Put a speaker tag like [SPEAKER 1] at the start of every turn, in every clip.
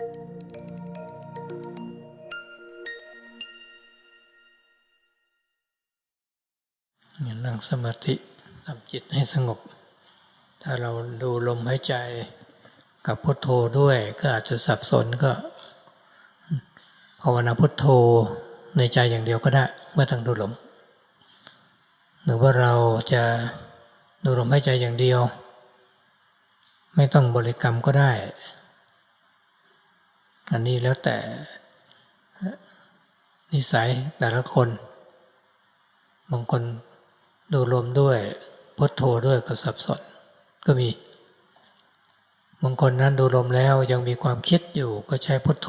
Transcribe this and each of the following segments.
[SPEAKER 1] เนั่งสมาธิทำจิตให้สงบ ถ้าเราดูลมหายใจกับพุทโธด้วยก็อาจจะสับสนก็ภาวนาพุทโธในใจอย่างเดียวก็ได้เมื่อต้องดูลม หรือว่าเราจะดูลมหายใจอย่างเดียว ไม่ต้องบริกรรมก็ได้ อันนี้แล้วแต่นิสัยแต่ละคน บางคนดูลมด้วยพุทโธด้วยก็สับสนก็มี บางคนนั้นดูลมแล้วยังมีความคิดอยู่ก็ใช้พุทโธ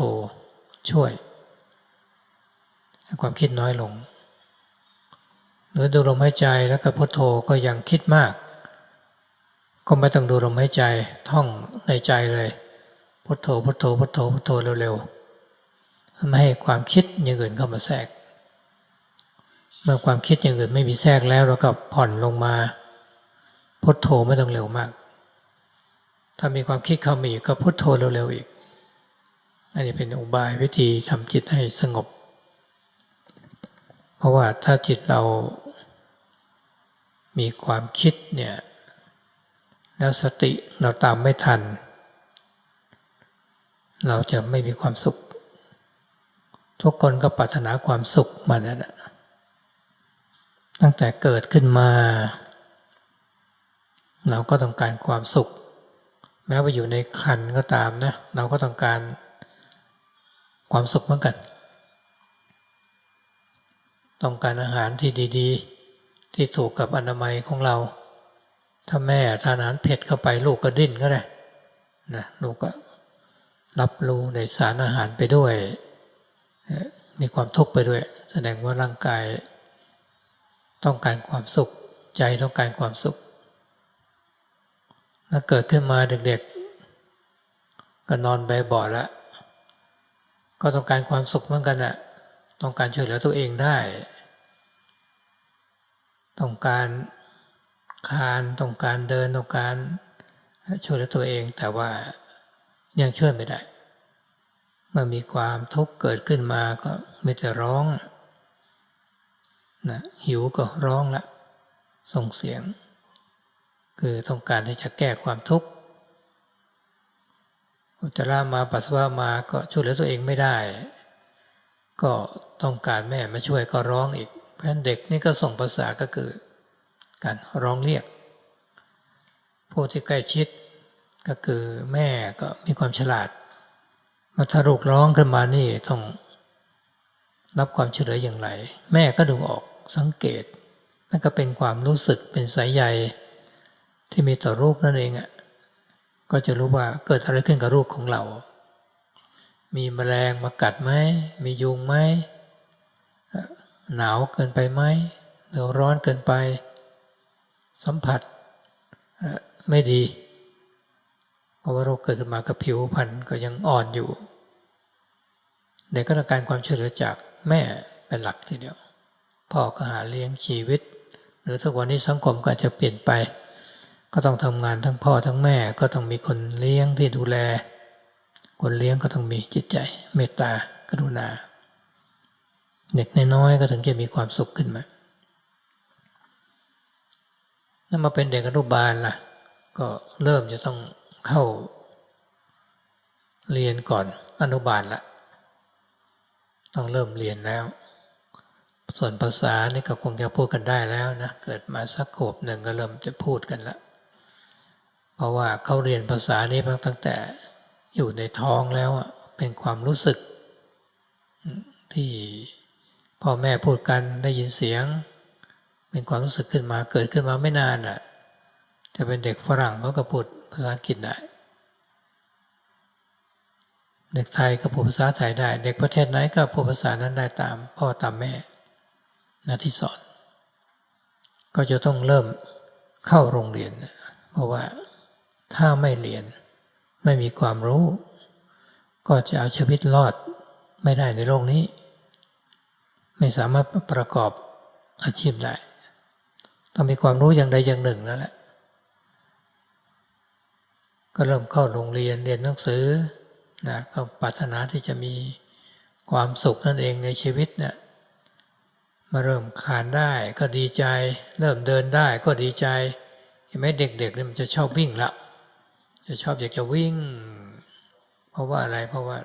[SPEAKER 1] ช่วยให้ความคิดน้อยลง หรือดูลมหายใจแล้วก็พุทโธก็ยังคิดมาก ก็ไม่ต้องดูลมหายใจท่องในใจเลย พุทโธพุทโธพุทโธพุทโธเร็วๆไม่ให้ความคิดอย่างอื่นเข้ามาแทรก เมื่อความคิดอย่างอื่นไม่มีแทรกแล้วเราก็ผ่อนลงมาพุทโธไม่ต้องเร็วมาก ถ้ามีความคิดเข้ามาอีกก็พุทโธเร็วๆอีก อันนี้เป็นอุบายวิธีทำจิตให้สงบ เพราะว่าถ้าจิตเรามีความคิดเนี่ยแล้วสติเราตามไม่ทัน เราจะไม่มีความสุข ทุกคนก็ปรารถนาความสุขมานั่นแหละตั้งแต่เกิดขึ้นมา เราก็ต้องการความสุข แม้ว่าอยู่ในคันก็ตามนะเราก็ต้องการความสุขเหมือนกัน ต้องการอาหารที่ดีๆ ที่ถูกกับอนามัยของเรา ถ้าแม่ทานอาหารเผ็ดเข้าไปลูกก็ดิ้นก็ได้นะลูกก็ รับรู้ในสารอาหารไปด้วย มีความทุกข์ไปด้วย แสดงว่าร่างกายต้องการความสุข ใจต้องการความสุข แล้วเกิดขึ้นมาเด็กๆ ก็นอนใบบ่อแล้วก็ต้องการความสุขเหมือนกันอะต้องการช่วยเหลือตัวเองได้ ต้องการคาน ต้องการเดิน ต้องการช่วยเหลือตัวเองแต่ว่า ยังช่วยไม่ได้ เมื่อมีความทุกข์เกิดขึ้นมาก็ไม่แต่ร้องนะหิวก็ร้องละส่งเสียง คือต้องการที่จะแก้ความทุกข์อุจจาระมาปัสสาวะมาก็ช่วยเหลือตัวเองไม่ได้ ก็ต้องการแม่มาช่วยก็ร้องอีกเพราะเด็กนี่ก็ส่งภาษาก็คือ การร้องเรียกผู้ที่ใกล้ชิด ก็คือแม่ก็มีความฉลาดมาถ้าลูกร้องขึ้นมานี่ต้องรับความช่วยเหลืออย่างไร แม่ก็ดูออกสังเกตนั่นก็เป็นความรู้สึกเป็นสายใยที่มีต่อรูปนั่นเองอะก็จะรู้ว่าเกิดอะไรขึ้นกับรูปของเรา มีแมลงมากัดไหมมียุงไหมหนาวเกินไปไหมหรือร้อนเกินไป สัมผัสไม่ดี เพราะว่าโรคเกิดขึ้นมากับผิวพรรณก็ยังอ่อนอยู่ เด็กก็ต้องการความช่วยเหลือจากแม่เป็นหลักทีเดียว พ่อก็หาเลี้ยงชีวิต หรือทุกวันนี้สังคมก็จะเปลี่ยนไป ก็ต้องทำงานทั้งพ่อทั้งแม่ก็ต้องมีคนเลี้ยงที่ดูแล คนเลี้ยงก็ต้องมีจิตใจ เมตตากรุณา เด็กน้อยๆก็ถึงจะมีความสุขขึ้นมาถ้ามาเป็นเด็กอนุบาลล่ะ ก็เริ่มจะต้อง เข้า เรียนก่อนอนุบาลละต้องเริ่มเรียนแล้ว ส่วนภาษานี่ก็คงจะพูดกันได้แล้วนะเกิดมาสักขวบหนึ่งก็เริ่มจะพูดกันละเพราะว่าเขาเรียนภาษานี้มาตั้งแต่อยู่ในท้องแล้วเป็นความรู้สึก ที่พ่อแม่พูดกันได้ยินเสียง เป็นความรู้สึกขึ้นมาเกิดขึ้นมาไม่นานอะ จะเป็นเด็กฝรั่งเขาก็พูด ภาษาอังกฤษได้ เด็กไทยก็พูดภาษาไทยได้ เด็กประเทศไหนก็พูดภาษานั้นได้ตามพ่อตามแม่นะที่สอน ก็จะต้องเริ่มเข้าโรงเรียน เพราะว่าถ้าไม่เรียนไม่มีความรู้ ก็จะเอาชีวิตรอดไม่ได้ในโลกนี้ ไม่สามารถประกอบอาชีพได้ ต้องมีความรู้อย่างใดอย่างหนึ่งนั่นแหละ ก็เริ่มเข้าโรงเรียนเรียนหนังสือนะก็ปรารถนาที่จะมีความสุขนั่นเองในชีวิตเนี่ยมาเริ่มขานได้ก็ดีใจ เริ่มเดินได้ก็ดีใจเห็นไหมเด็กๆเนี่ยมันจะชอบวิ่งละจะชอบอยากจะวิ่ง เพราะว่าอะไรเพราะว่า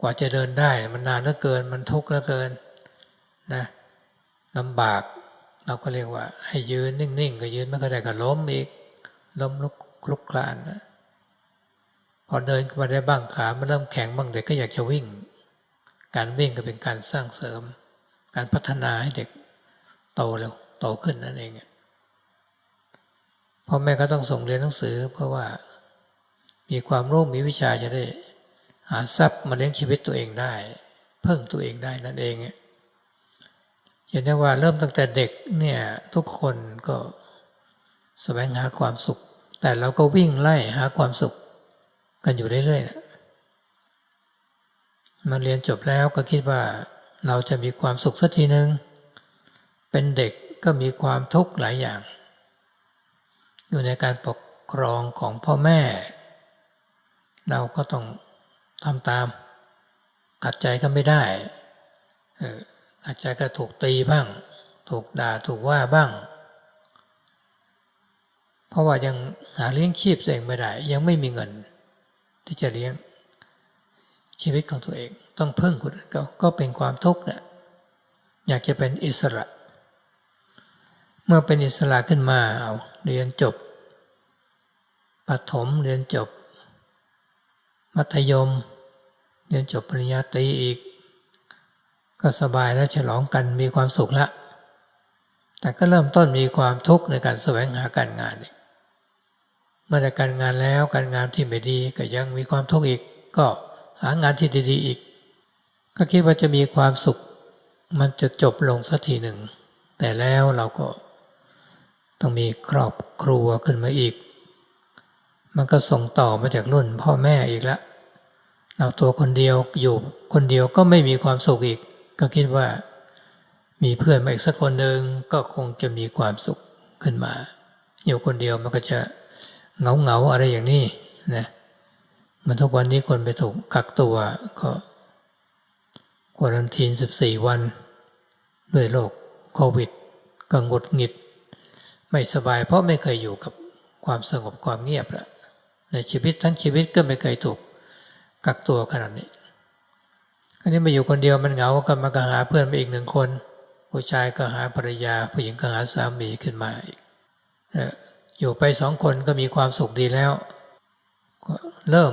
[SPEAKER 1] กว่าจะเดินได้มันนานเหลือเกินมันทุกข์เหลือเกินนะลำบากเราก็เรียกว่า ให้ยืนนิ่งๆ ก็ยืนไม่ก็ได้ก็ล้มอีกล้มลุก คลุกคลานนะพอเดินมาได้บ้างขามันเริ่มแข็งบ้างเด็กก็อยากจะวิ่ง การวิ่งก็เป็นการสร้างเสริม การพัฒนาให้เด็กโตเร็วโตขึ้นนั่นเองพ่อแม่ก็ต้องส่งเรียนหนังสือ เพราะว่า มีความรู้มีวิชาจะได้ หาทรัพย์มาเลี้ยงชีวิตตัวเองได้ เพิ่งตัวเองได้นั่นเองเห็นได้ว่าเริ่มตั้งแต่เด็กเนี่ยทุกคนก็แสวงหาความสุข แต่เราก็วิ่งไล่หาความสุขกันอยู่เรื่อยๆนะมาเรียนจบแล้วก็คิดว่าเราจะมีความสุขสักทีหนึ่งเป็นเด็กก็มีความทุกข์หลายอย่าง อยู่ในการปกครองของพ่อแม่ เราก็ต้องทำตามขัดใจก็ไม่ได้เออขัดใจก็ถูกตีบ้าง ถูกด่าถูกว่าบ้าง เพราะว่ายังหาเลี้ยงชีพตัวเองไม่ได้ ยังไม่มีเงิน ที่จะเลี้ยงชีวิตของตัวเอง ต้องพึ่งคนอื่นก็ก็เป็นความทุกข์นะอยากจะเป็นอิสระ เมื่อเป็นอิสระขึ้นมาเอาเรียนจบปฐมเรียนจบ มัธยม เรียนจบปริญญาตรีอีก ก็สบายแล้วฉลองกันมีความสุขละแต่ก็เริ่มต้นมีความทุกข์ในการแสวงหาการงานอีก มื่อได้การงานแล้วการงานที่ไม่ดีก็ยังมีความทุกข์อีก ก็หางานที่ดีๆอีก ก็คิดว่าจะมีความสุข มันจะจบลงสักทีหนึ่ง แต่แล้วเราก็ ต้องมีครอบครัวขึ้นมาอีก มันก็ส่งต่อมาจากรุ่นพ่อแม่อีกแล้วเราตัวคนเดียวอยู่คนเดียวก็ไม่มีความสุขอีก ก็คิดว่า มีเพื่อนมาอีกสักคนหนึ่งก็คงจะมีความสุขขึ้นมา อยู่คนเดียวมันก็จะ เงาเงาอะไรอย่างนี้นะมันทุกวันนี้คนไปถูกกักตัวก็ควอรันทีน14วัน ด้วยโรคโควิดก็งดหงิด ไม่สบายเพราะไม่เคยอยู่กับความสงบความเงียบละในชีวิตทั้งชีวิตก็ไม่เคยถูกกักตัวขนาดนี้คราวนี้มาอยู่คนเดียวมันเหงาก็มาก็หาเพื่อนมาอีกหนึ่งคน ผู้ชายก็หาภรรยา ผู้หญิงก็หาสามีขึ้นมาอีก อยู่ไปสองคนก็มีความสุขดีแล้ว เริ่ม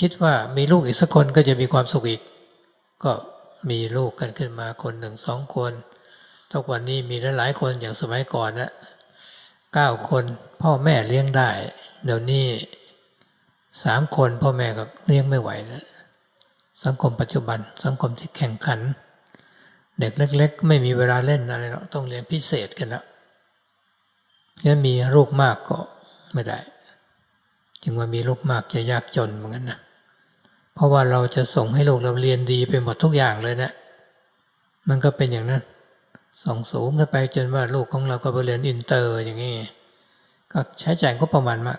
[SPEAKER 1] คิดว่ามีลูกอีกสักคนก็จะมีความสุขอีก ก็มีลูกกันขึ้นมาคนหนึ่งสองคนทุกวันนี้มีหลายๆคนอย่างสมัยก่อนนะเก้าคนพ่อแม่เลี้ยงได้ เดี๋ยวนี้สามคนพ่อแม่ก็เลี้ยงไม่ไหวนะสังคมปัจจุบันสังคมที่แข่งขัน เด็กเล็ก ๆ ไม่มีเวลาเล่นอะไรหรอกต้องเรียนพิเศษกันแล้ว งั้นมีลูกมากก็ไม่ได้ จึงว่ามีลูกมากจะยากจนเหมือนกันนะเพราะว่าเราจะส่งให้ลูกเราเรียนดีไปหมดทุกอย่างเลยนะมันก็เป็นอย่างนั้นส่งสูงขึ้นไปจนว่าลูกของเราก็ไปเรียนอินเตอร์อย่างนี้ก็ใช้จ่ายก็ประมาณมาก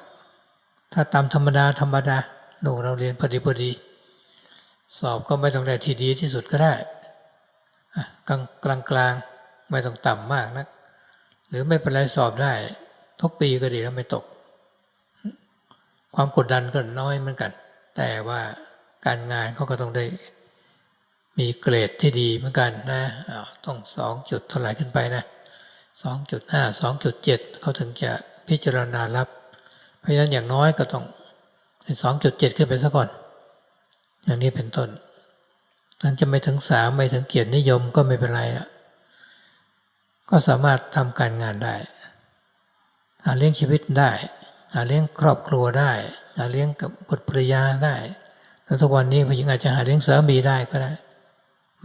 [SPEAKER 1] ถ้าตามธรรมดาธรรมดาลูกเราเรียนพอดีพอดี สอบก็ไม่ต้องได้ที่ดีที่สุดก็ได้กลางกลางไม่ต้องต่ำมากนัก หรือไม่เป็นไรสอบได้ ทุกปีก็ดีแล้วไม่ตก ความกดดันก็น้อยเหมือนกัน แต่ว่าการงานเขาก็ต้องได้มีเกรดที่ดีเหมือนกันนะต้องสองจุดเท่าไหร่ขึ้นไปนะสองจุดห้าสองจุดเจ็ดเขาถึงจะพิจารณารับ เพราะฉะนั้นอย่างน้อยก็ต้องสองจุดเจ็ดขึ้นไปซะก่อน อย่างนี้เป็นต้นนั้นจะไม่ถึงสามไม่ถึงเกียรตินิยมก็ไม่เป็นไรละ ก็สามารถทำการงานได้ หาเลี้ยงชีวิตได้ หาเลี้ยงครอบครัวได้ หาเลี้ยงกับบุตรภรรยาได้ แล้วทุกวันนี้ผู้หญิงอาจจะหาเลี้ยงสามีได้ก็ได้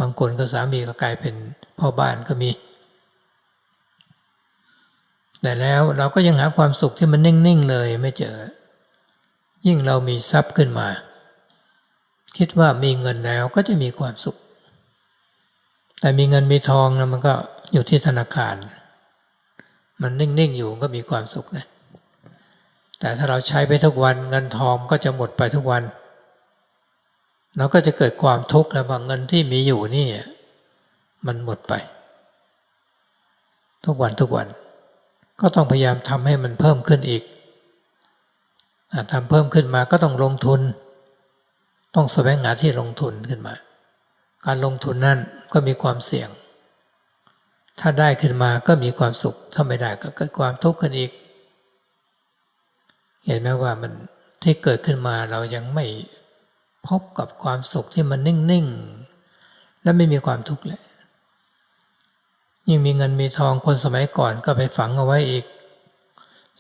[SPEAKER 1] บางคนก็สามีก็กลายเป็นพ่อบ้านก็มี แต่แล้วเราก็ยังหาความสุขที่มันนิ่งๆเลยไม่เจอ ยิ่งเรามีทรัพย์ขึ้นมา คิดว่ามีเงินแล้วก็จะมีความสุข แต่มีเงินมีทองนะมันก็ อยู่ที่ธนาคาร มันนิ่ง ๆ อยู่ก็มีความสุขนะ แต่ถ้าเราใช้ไปทุกวันเงินทองก็จะหมดไปทุกวัน เราก็จะเกิดความทุกข์แล้วว่าเงินที่มีอยู่นี่ มันหมดไป ทุกวันทุกวัน ก็ต้องพยายามทำให้มันเพิ่มขึ้นอีกอทำเพิ่มขึ้นมาก็ต้องลงทุน ต้องแสวงหาที่ลงทุนขึ้นมา การลงทุนนั่นก็มีความเสี่ยง ถ้าได้ขึ้นมาก็มีความสุข ถ้าไม่ได้ก็เกิดความทุกข์ขึ้นอีก เห็นไหมว่ามันที่เกิดขึ้นมาเรายังไม่พบกับความสุขที่มันนิ่งๆ และไม่มีความทุกข์เลย ยิ่งมีเงินมีทองคนสมัยก่อนก็ไปฝังเอาไว้อีก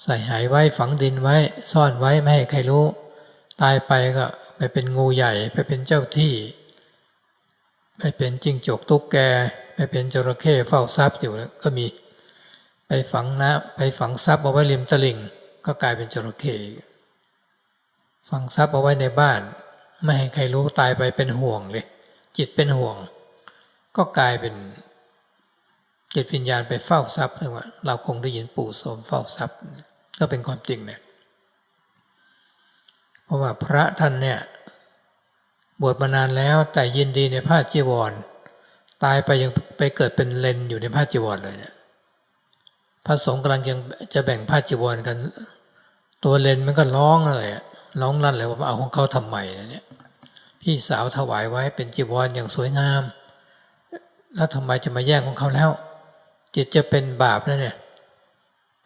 [SPEAKER 1] ใส่หายไว้ฝังดินไว้ซ่อนไว้ไม่ให้ใครรู้ ตายไปก็ไปเป็นงูใหญ่ไปเป็นเจ้าที่ ไปเป็นจิ้งจกตุ๊กแก ไปเป็นจระเข้เฝ้าทรัพย์อยู่ก็มี ไปฝังนะไปฝังทรัพย์เอาไว้ริมตลิ่ง ก็กลายเป็นจระเข้ฝังทรัพย์เอาไว้ในบ้าน ไม่ให้ใครรู้ตายไปเป็นห่วงเลย จิตเป็นห่วง ก็กลายเป็นจิตวิญญาณไปเฝ้าทรัพย์เรียกว่าเราคงได้ยินปู่โสมเฝ้าทรัพย์ ก็เป็นความจริงเนี่ยเพราะว่าพระท่านเนี่ย บวชมานานแล้วแต่ยินดีในผ้าจีวร ตายไปยังไปเกิดเป็นเลนอยู่ในผ้าจีวรเลยเนี่ยพระสงฆ์กำลังยังจะแบ่งผ้าจีวรกัน ตัวเลนมันก็ร้องเลยร้องลั่นเลยว่าเอาของเขาทำไมเนี่ยพี่สาวถวายไว้เป็นจีวรอย่างสวยงาม แล้วทำไมจะมาแย่งของเขาแล้ว จิตจะเป็นบาปนะเนี่ย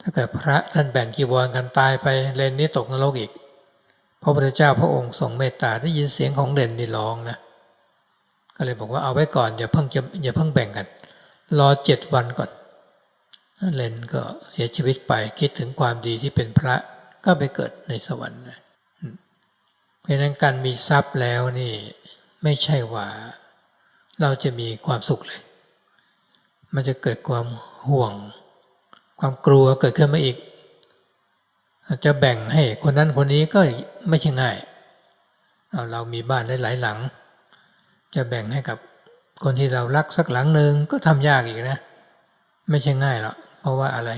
[SPEAKER 1] ถ้าเกิดพระท่านแบ่งจีวรกันตายไปเลนนี้ตกนรกอีก ระพุทธเจ้าพระองค์ทรงเมตตาได้ยินเสียงของเลนนี่ร้องนะก็เลยบอกว่าเอาไว้ก่อนอย่าเพิ่งจะอย่าเพิ่งแบ่งกัน รอเจ็ดวันก่อนเลนก็เสียชีวิตไปคิดถึงความดีที่เป็นพระก็ไปเกิดในสวรรค์นะเพราะนั้นการมีทรัพย์แล้วนี่ไม่ใช่ว่า เราจะมีความสุขเลย มันจะเกิดความห่วง ความกลัวเกิดขึ้นมาอีก จะแบ่งให้คนนั้นคนนี้ก็ไม่ใช่ง่ายเอาเรามีบ้านหลายๆหลัง จะแบ่งให้กับคนที่เรารักสักหลังหนึ่งก็ทำยากอีกนะ ไม่ใช่ง่ายหรอกเพราะว่าอะไร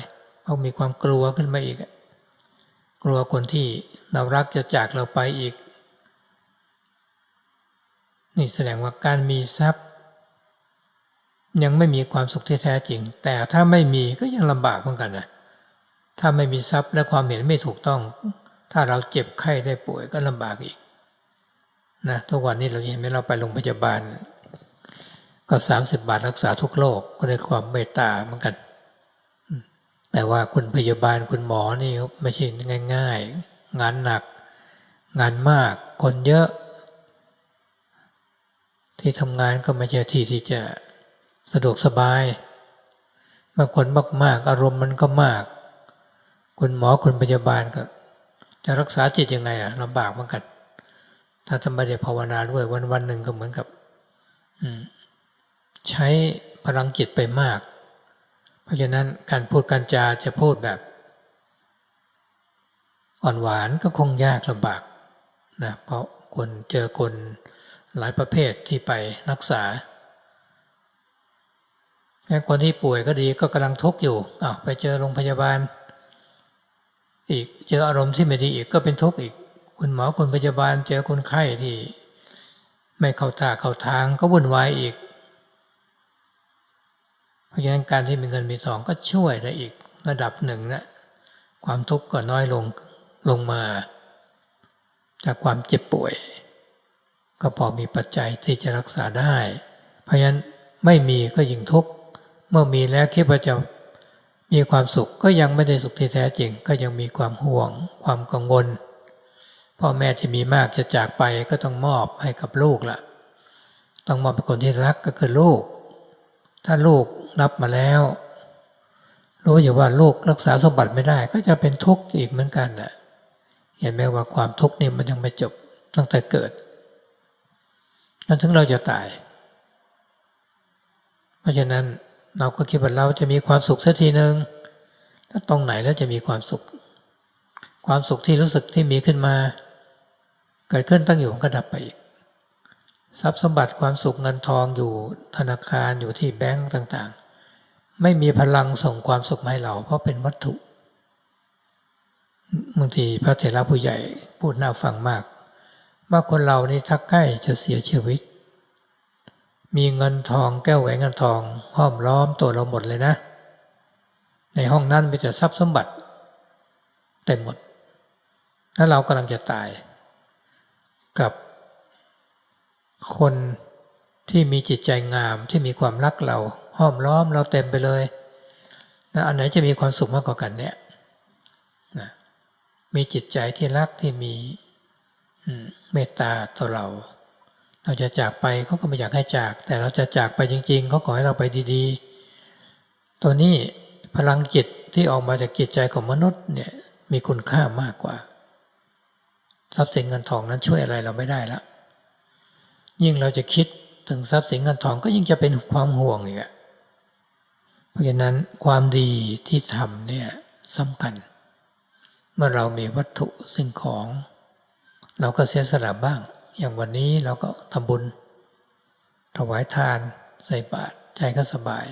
[SPEAKER 1] เพราะมีความกลัวขึ้นมาอีก กลัวคนที่เรารักจะจากเราไปอีก นี่แสดงว่าการมีทรัพย์ ยังไม่มีความสุขที่แท้จริง แต่ถ้าไม่มีก็ยังลำบากเหมือนกันนะ ถ้าไม่มีทรัพย์และความเห็นไม่ถูกต้อง ถ้าเราเจ็บไข้ได้ป่วยก็ลำบากอีกนะทุกวันนี้เราเห็นไหมเราไปโรงพยาบาล ก็ 30 บาทรักษาทุกโรคกก็ได้ความเมตตาเหมือนกัน แต่ว่าคุณพยาบาลคุณหมอนี่ไม่ใช่ง่าย ๆ งานหนัก งานมากคนเยอะ ที่ทำงานก็ไม่ใช่ที่ที่จะสะดวกสบายบางคนมากๆ อารมณ์มันก็มาก คุณหมอคุณพยาบาลก็ จะรักษาจิตยังไงอะลำบากเหมือนกัน ถ้าทำไม่ได้ภาวนาด้วยวันวันหนึ่งก็เหมือนกับใช้พลังจิตไปมาก เพราะฉะนั้นการพูดการจาจะพูดแบบ อ่อนหวานก็คงยากลำบากนะเพราะคนเจอคนหลายประเภทที่ไปรักษาแค่คนที่ป่วยก็ดีก็กำลังทุกข์อยู่อ้าวไปเจอโรงพยาบาล อีกเจออารมณ์ที่ไม่ดีอีกก็เป็นทุกข์อีก คุณหมอคุณพยาบาลเจอคนไข้ที่ ไม่เข้าท่าเข้าทางก็วุ่นวายอีก เพราะฉะนั้นการที่มีเงินมีทองก็ช่วยได้อีกระดับหนึ่งนะความทุกข์ก็น้อยลงลงมา จากความเจ็บป่วย ก็พอมีปัจจัยที่จะรักษาได้ เพราะฉะนั้นไม่มีก็ยิ่งทุกข์เมื่อมีแล้วคิดว่าจะ มีความสุขก็ยังไม่ได้สุขที่แท้จริง ก็ยังมีความห่วง ความกังวลพ่อแม่ที่มีมากจะจากไปก็ต้องมอบให้กับลูกละต้องมอบเป็นคนที่รักก็คือลูก ถ้าลูกรับมาแล้ว รู้อยู่ว่าลูกรักษาสมบัติไม่ได้ ก็จะเป็นทุกข์อีกเหมือนกันนะเห็นไหมว่าความทุกข์นี่มันยังไม่จบตั้งแต่เกิดจนถึงเราจะตาย เพราะฉะนั้น เราก็คิดว่าเราจะมีความสุขสักทีหนึ่งถ้าตรงไหนแล้วจะมีความสุข ความสุขที่รู้สึกที่มีขึ้นมา เกิดขึ้นตั้งอยู่ก็ดับไปอีกทรัพย์สมบัติความสุขเงินทองอยู่ธนาคารอยู่ที่แบงก์ต่างๆ ไม่มีพลังส่งความสุขมาให้เรา เพราะเป็นวัตถุบางทีพระเถระผู้ใหญ่พูดน่าฟังมาก ว่าคนเรานี่ถ้าใกล้จะเสียชีวิต มีเงินทองแก้วแหวนเงินทองห้อมล้อมตัวเราหมดเลยนะ ในห้องนั้นมีแต่ทรัพย์สมบัติเต็มหมดแล้วเรากำลังจะตายกับ คนที่มีจิตใจงามที่มีความรักเราห้อมล้อมเราเต็มไปเลยนะอันไหนจะมีความสุขมากกว่ากันเนี่ยนะมีจิตใจที่รักที่มีเมตตาต่อเรา เราจะจากไปเขาก็ไม่อยากให้จาก แต่เราจะจากไปจริงๆเขาขอให้เราไปดีๆ ตัวนี้พลังจิตที่ออกมาจากจิตใจของมนุษย์เนี่ยมีคุณค่ามากกว่า ทรัพย์สินเงินทองนั้นช่วยอะไรเราไม่ได้ละยิ่งเราจะคิดถึงทรัพย์สินเงินทองก็ยิ่งจะเป็นความห่วงอีกอะเพราะฉะนั้นความดีที่ทำเนี่ยสำคัญ เมื่อเรามีวัตถุสิ่งของ เราก็เสียสละบ้าง อย่างวันนี้เราก็ทำบุญ ถวายทาน ใส่บาตรใจก็สบาย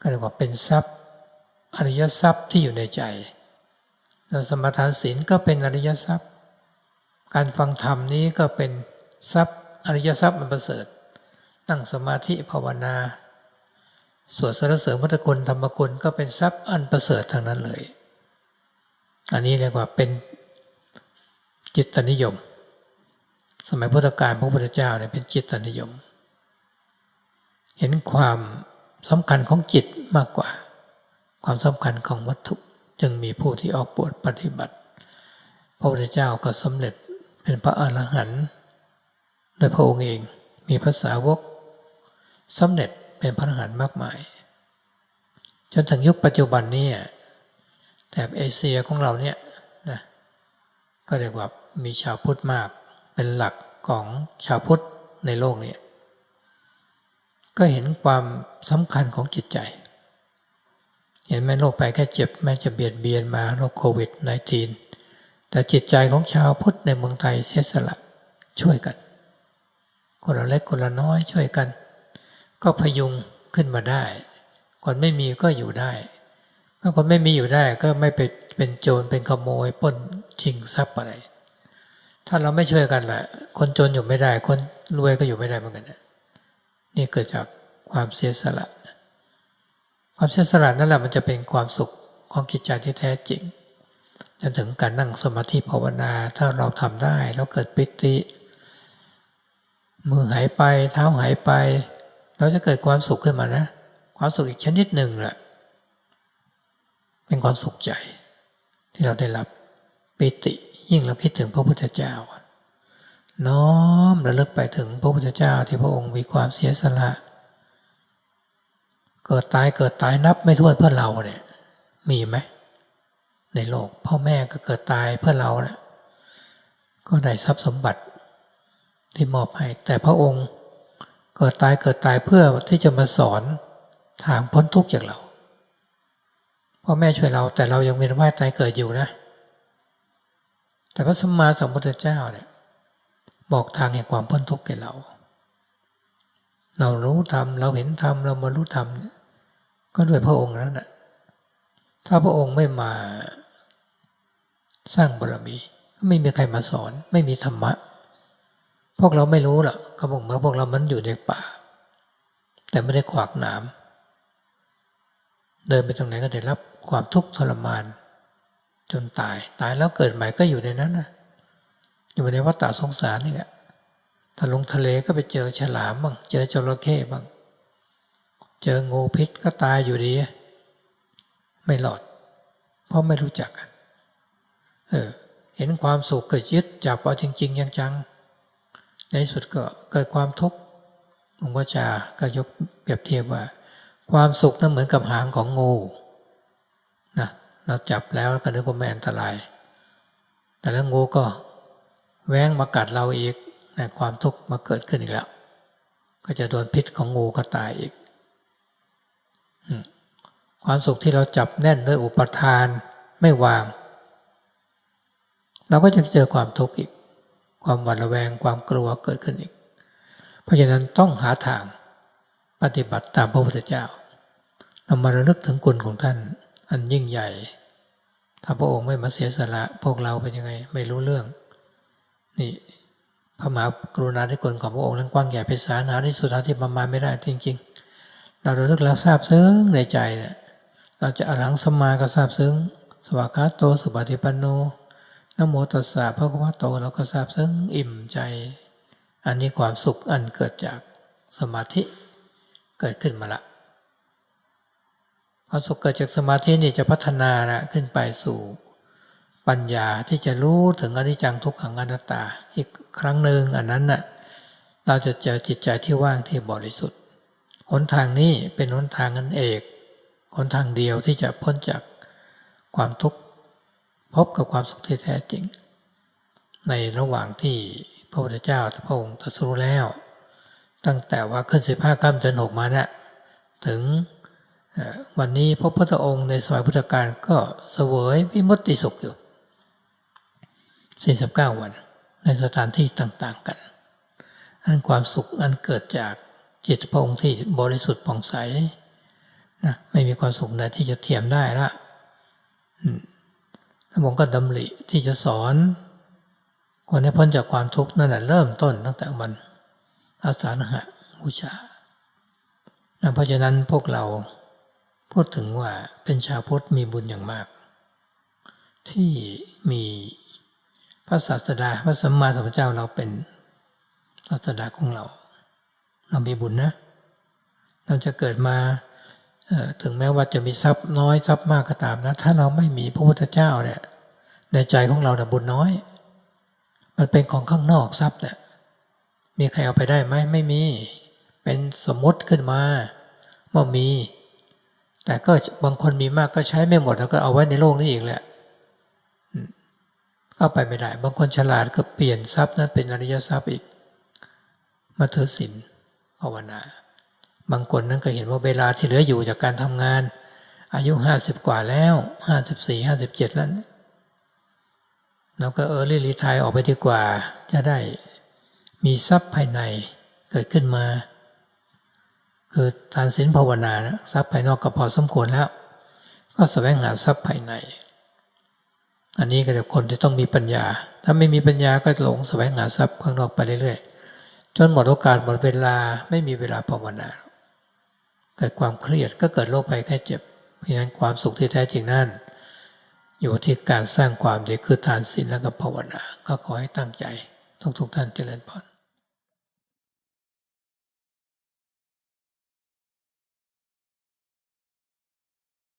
[SPEAKER 1] ก็เรียกว่าเป็นทรัพย์อริยทรัพย์ที่อยู่ในใจแล้วสมทานศีลก็เป็นอริยทรัพย์ การฟังธรรมนี้ก็เป็นทรัพย์อริยทรัพย์มันประเสริฐ นั่งสมาธิภาวนาสวดสรรเสริญพุทธคุณธรรมคุณก็เป็นทรัพย์อันประเสริฐทางนั้นเลย อันนี้เรียกว่าเป็นจิตนิยม สมัยพุทธกาลพระพุทธเจ้าเนี่ยเป็นจิตนิยม เห็นความสำคัญของจิตมากกว่า ความสำคัญของวัตถุจึงมีผู้ที่ออกบวชปฏิบัติ พระพุทธเจ้าก็สำเร็จเป็นพระอรหันต์โดยพระองค์เองมีภาษาวกสำเร็จเป็นพระอรหันต์มากมาย จนถึงยุคปัจจุบันนี้แถบเอเชียของเราเนี่ยนะก็เรียกว่ามีชาวพุทธมาก เป็นหลักของชาวพุทธในโลกนี้ก็เห็นความสำคัญของจิตใจ เห็นไหมโรคไปแค่เจ็บแม้จะเบียดเบียนมาโรคโควิด -19 แต่จิตใจของชาวพุทธในเมืองไทยเสียสละช่วยกัน คนละเล็กคนละน้อยช่วยกัน ก็พยุงขึ้นมาได้ คนไม่มีก็อยู่ได้เมื่อคนไม่มีอยู่ได้ก็ไม่ไปเป็นโจรเป็นขโมยป้นชิงทรัพย์อะไร ถ้าเราไม่ช่วยกันล่ะ คนจนอยู่ไม่ได้ คนรวยก็อยู่ไม่ได้เหมือนกันนะนี่เกิดจากความเสียสละ ความเสียสละนั่นแหละมันจะเป็นความสุขของกิจใจที่แท้จริง จนถึงการนั่งสมาธิภาวนา ถ้าเราทำได้แล้วเกิดปิติ มือหายไป เท้าหายไป เราจะเกิดความสุขขึ้นมานะ ความสุขอีกชนิดหนึ่งแหละเป็นความสุขใจที่เราได้รับ ปิติยิ่งเราคิดถึงพระพุทธเจ้า น้อมระลึกไปถึงพระพุทธเจ้าที่พระองค์มีความเสียสละ เกิดตายเกิดตายนับไม่ถ้วนเพื่อเราเนี่ยมีไหมในโลกพ่อแม่ก็เกิดตายเพื่อเราเนะี่ยก็ได้ทรัพย์สมบัติที่มอบให้ แต่พระองค์เกิดตายเกิดตายเพื่อที่จะมาสอนทางพ้นทุกข์จากเราพ่อแม่ช่วยเราแต่เรายังเวียนว่ายตายเกิดอยู่นะ แต่พระสัมมาสัมพุทธเจ้าเนี่ยบอกทางแห่งความพ้นทุกข์แก่เรา เรารู้ธรรมเราเห็นธรรมเรามารู้ธรรมก็ด้วยพระองค์นั้นแหละถ้าพระองค์ไม่มาสร้างบารมีก็ไม่มีใครมาสอน ไม่มีธรรมะ พวกเราไม่รู้หรอกเขาบอกเมื่อพวกเรามันอยู่ในป่า แต่ไม่ได้ขวากหนามเดินไปตรงไหนก็ได้รับความทุกข์ทรมาน จนตายตายแล้วเกิดใหม่ก็อยู่ในนั้นนะอยู่ในวัฏฏะสงสารนี่แหละถ้าลงทะเลก็ไปเจอฉลามบ้างเจอจระเข้บ้าง เจองูพิษก็ตายอยู่ดี ไม่หลอด เพราะไม่รู้จักเออเห็นความสุขเกิดยึดจับเอาจริง ๆ จังๆในสุดก็เกิดความทุกข์หลวงพ่อจาก็ยกเปรียบเทียบว่า ความสุขนั้นเหมือนกับหางของงู เราจับแล้วก็นึกว่าไม่อันตราย แต่แล้วงูก็แว้งมากัดเราอีกนะความทุกข์มาเกิดขึ้นอีกแล้ว ก็จะโดนพิษของงูก็ตายอีก ความสุขที่เราจับแน่นด้วยอุปทานไม่วาง เราก็จะเจอความทุกข์อีก ความหวาดระแวงความกลัวเกิดขึ้นอีก เพราะฉะนั้นต้องหาทางปฏิบัติตามพระพุทธเจ้าเรามาระลึกถึงคุณของท่าน อันยิ่งใหญ่ ถ้าพระองค์ไม่มาเสียสละพวกเราเป็นยังไง ไม่รู้เรื่อง นี่พระมหากรุณาธิคุณของพระองค์นั้นกว้างใหญ่ไพศาลหาที่สุดหาที่ประมาณไม่ได้จริง ๆ เราระลึกแล้วทราบซึ้งในใจเนี่ยเราจะอรหังสมาก็ทราบซึ้ง สวากขาโตสุปฏิปันโนนโมตัสสะพระคัมภโตเราก็ทราบซึ้งอิ่มใจ อันนี้ความสุขอันเกิดจากสมาธิเกิดขึ้นมาละ ความสุขเกิดจากสมาธินี่จะพัฒนานะขึ้นไปสู่ปัญญาที่จะรู้ถึงอนิจจังทุกขังอนัตตา อีกครั้งหนึ่งอันนั้นน่ะเราจะเจอจิตใจที่ว่างที่บริสุทธิ์หนทางนี้เป็นหนทางอันเอกหนทางเดียวที่จะพ้นจากความทุกข์พบกับความสุขที่แท้จริง ในระหว่างที่พระพุทธเจ้าพระองค์ตรัสรู้แล้ว ตั้งแต่ว่าขึ้นสิบห้าค่ำเดือนหกมาเนี่ยถึง วันนี้พระพุทธองค์ในสมัยพุทธกาลก็เสวยวิมุตติสุขอยู่49 วัน ในสถานที่ต่างๆกัน อันความสุขอันเกิดจากจิตพระองค์ที่บริสุทธิ์ผ่องใสนะไม่มีความสุขใดที่จะเทียมได้ละอืมแล้วผมก็ดำริที่จะสอนคนให้พ้นจากความทุกข์นั่นแหละเริ่มต้นตั้งแต่วันอาสาฬหะบูชานะเพราะฉะนั้นพวกเรา พูดถึงว่าเป็นชาวพุทธมีบุญอย่างมาก ที่มีพระศาสดาพระสัมมาสัมพุทธเจ้าเราเป็นศาสดาของเรา เรามีบุญนะ เราจะเกิดมาถึงแม้ว่าจะมีทรัพย์น้อยทรัพย์มากก็ตามนะ ถ้าเราไม่มีพระพุทธเจ้าเนี่ยในใจของเราเนี่ยบุญน้อย มันเป็นของข้างนอกทรัพย์เนี่ยมีใครเอาไปได้ไหมไม่มี เป็นสมมติขึ้นมาว่ามี แต่ก็บางคนมีมากก็ใช้ไม่หมดแล้วก็เอาไว้ในโลกนี้อีกแหละก็ไปไม่ได้ บางคนฉลาดก็เปลี่ยนทรัพย์นั้นเป็นอริยทรัพย์อีก มาถือศีลภาวนา บางคนนั้นก็เห็นว่าเวลาที่เหลืออยู่จากการทำงาน อายุห้าสิบกว่าแล้วห้าสิบสี่ห้าสิบเจ็ดแล้วเราก็เออรีรีทายออกไปดีกว่า จะได้มีทรัพย์ภายในเกิดขึ้นมา คือทานศีลภาวนานะทรัพย์ภายนอกก็พอสมควรแล้ว ก็แสวงหาทรัพย์ภายใน อันนี้ก็เดี๋ยวคนที่ต้องมีปัญญา ถ้าไม่มีปัญญาก็หลงแสวงหาทรัพย์ข้างนอกไปเรื่อยๆ จนหมดโอกาสหมดเวลาไม่มีเวลาภาวนา เกิดความเครียดก็เกิดโรคภัยแค่เจ็บ เพราะฉะนั้นความสุขที่แท้จริงนั่นอยู่ที่การสร้างความดีคือทานศีลและก็ภาวนา ก็ขอให้ตั้งใจทุกๆท่านเจริญพร